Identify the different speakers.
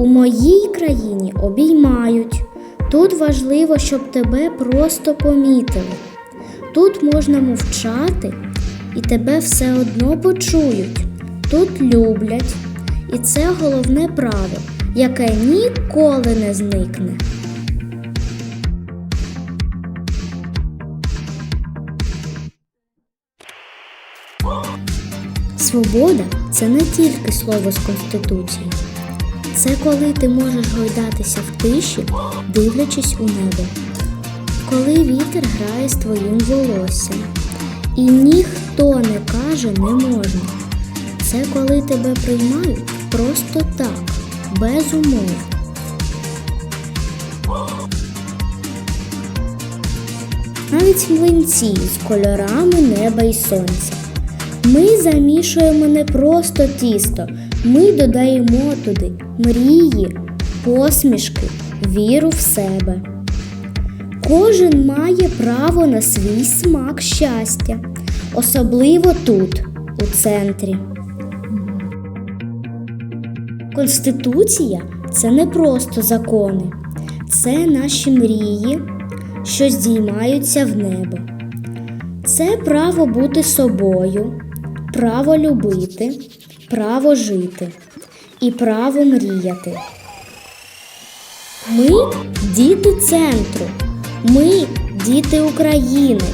Speaker 1: У моїй країні обіймають. Тут важливо, щоб тебе просто помітили. Тут можна мовчати, і тебе все одно почують. Тут люблять. І це головне право, яке ніколи не зникне. Свобода це не тільки слово з Конституції. Це коли ти можеш гойдатися в тиші, дивлячись у небо, коли вітер грає з твоїм волоссям, і ніхто не каже не можна. Це коли тебе приймають просто так, без умов. Навіть млинці з кольорами неба і сонця. Ми замішуємо не просто тісто, ми додаємо туди мрії, посмішки, віру в себе. Кожен має право на свій смак щастя, особливо тут, у центрі. Конституція це не просто закони, це наші мрії, що здіймаються в небо. Це право бути собою, право любити, право жити і право мріяти. Ми діти центру, ми діти України,